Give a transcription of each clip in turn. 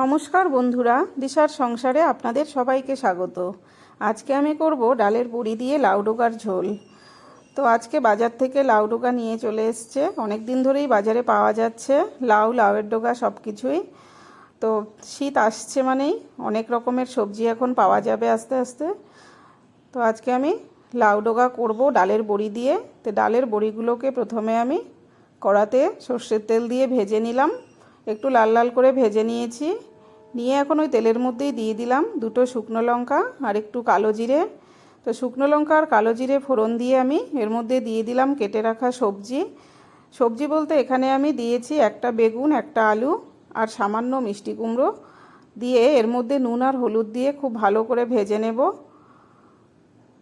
নমস্কার বন্ধুরা, দিশার সংসারে আপনাদের সবাইকে স্বাগত। আজকে আমি করব ডালের বড়ি দিয়ে লাউ ডোকার ঝোল। তো আজকে বাজার থেকে লাউ ডোকা নিয়ে চলে এসছে। অনেক দিন ধরেই বাজারে পাওয়া যাচ্ছে। লাউ, লাউয়ের ডোগা সব কিছুই তো শীত আসছে মানেই অনেক রকমের সবজি এখন পাওয়া যাবে আস্তে আস্তে। তো আজকে আমি লাউ ডোকা করব ডালের বড়ি দিয়ে। তো ডালের বড়িগুলোকে প্রথমে আমি কড়াতে সর্ষের তেল দিয়ে ভেজে নিলাম। একটু লাল লাল করে ভেজে নিয়েছি। নিয়ে এখন ওই তেলের মধ্যেই দিয়ে দিলাম দুটো শুকনো লঙ্কা আর একটু কালো জিরে। তো শুকনো লঙ্কা আর কালো জিরে ফোড়ন দিয়ে আমি এর মধ্যে দিয়ে দিলাম কেটে রাখা সবজি। সবজি বলতে এখানে আমি দিয়েছি একটা বেগুন, একটা আলু আর সামান্য মিষ্টি কুমড়ো। দিয়ে এর মধ্যে নুন আর হলুদ দিয়ে খুব ভালো করে ভেজে নেব।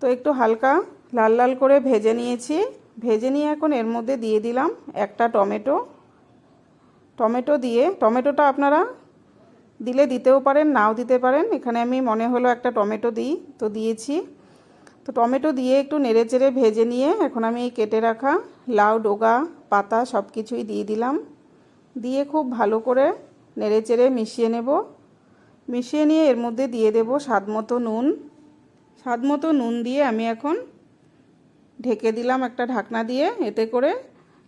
তো একটু হালকা লাল লাল করে ভেজে নিয়েছি। ভেজে নিয়ে এখন এর মধ্যে দিয়ে দিলাম একটা টমেটো। টমেটো দিয়ে, টমেটোটা আপনারা দিলে দিতেও পারেন, নাও দিতে পারেন। এখানে আমি মনে হলো একটা টমেটো দিই, তো দিয়েছি। তো টমেটো দিয়ে একটু নেড়ে চেড়ে ভেজে নিয়ে এখন আমি কেটে রাখা লাউ, ডোগা, পাতা সব কিছুই দিয়ে দিলাম। দিয়ে খুব ভালো করে নেড়ে চেড়ে মিশিয়ে নেব। মিশিয়ে নিয়ে এর মধ্যে দিয়ে দেব স্বাদ মতো নুন। স্বাদ মতো নুন দিয়ে আমি এখন ঢেকে দিলাম একটা ঢাকনা দিয়ে, এতে করে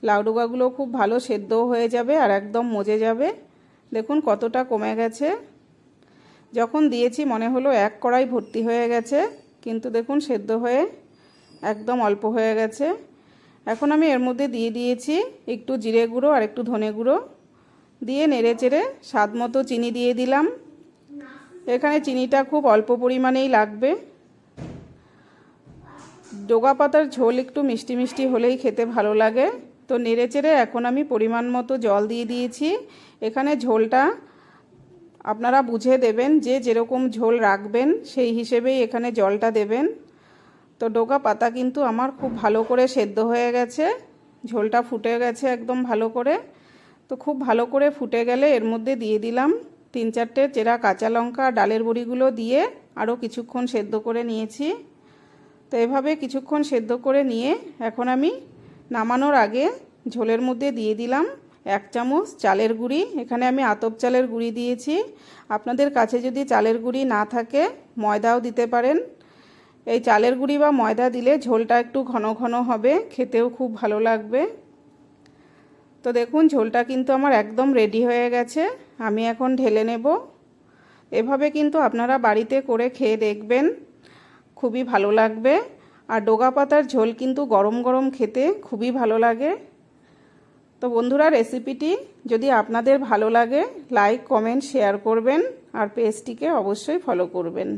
লাউ ডোকাগুলো খুব ভালো সেদ্ধ হয়ে যাবে আর একদম মজে যাবে। দেখুন কতটা কমে গেছে। যখন দিয়েছি মনে হলো এক কড়াই ভর্তি হয়ে গেছে, কিন্তু দেখুন সেদ্ধ হয়ে একদম অল্প হয়ে গেছে। এখন আমি এর মধ্যে দিয়ে দিয়েছি একটু জিরে গুঁড়ো আর একটু ধনে গুঁড়ো। দিয়ে নেড়ে চেড়ে স্বাদ মতো চিনি দিয়ে দিলাম। এখানে চিনিটা খুব অল্প পরিমাণেই লাগবে। ডোগা পাতার ঝোল একটু মিষ্টি মিষ্টি হলেই খেতে ভালো লাগে। তো নেড়ে চেড়ে এখন আমি পরিমাণ মতো জল দিয়ে দিয়েছি। এখানে ঝোলটা আপনারা বুঝে দেবেন যে যেরকম ঝোল রাখবেন সেই হিসেবেই এখানে জলটা দেবেন। তো ডোকা পাতা কিন্তু আমার খুব ভালো করে সেদ্ধ হয়ে গেছে। ঝোলটা ফুটে গেছে একদম ভালো করে। তো খুব ভালো করে ফুটে গেলে এর মধ্যে দিয়ে দিলাম তিন চারটে চেরা কাঁচা লঙ্কা, ডালের বড়িগুলো দিয়ে আরও কিছুক্ষণ সেদ্ধ করে নিয়েছি। তো এভাবে কিছুক্ষণ সেদ্ধ করে নিয়ে এখন আমি নামানোর আগে ঝোলের মধ্যে দিয়ে দিলাম এক চামচ চালের গুঁড়ি। এখানে আমি আতপ চালের গুঁড়ি দিয়েছি। আপনাদের কাছে যদি চালের গুঁড়ি না থাকে, ময়দাও দিতে পারেন। এই চালের গুঁড়ি বা ময়দা দিলে ঝোলটা একটু ঘন ঘন হবে, খেতেও খুব ভালো লাগবে। তো দেখুন, ঝোলটা কিন্তু আমার একদম রেডি হয়ে গেছে। আমি এখন ঢেলে নেব। এভাবে কিন্তু আপনারা বাড়িতে করে খেয়ে দেখবেন। খুবই ভালো লাগবে। আর ডোগা পাতার ঝোল কিন্তু গরম গরম খেতে খুবই ভালো লাগে। তো বন্ধুরা রেসিপিটি যদি আপনাদের ভালো লাগে লাইক কমেন্ট শেয়ার করবেন আর পেজটিকে অবশ্যই ফলো করবেন।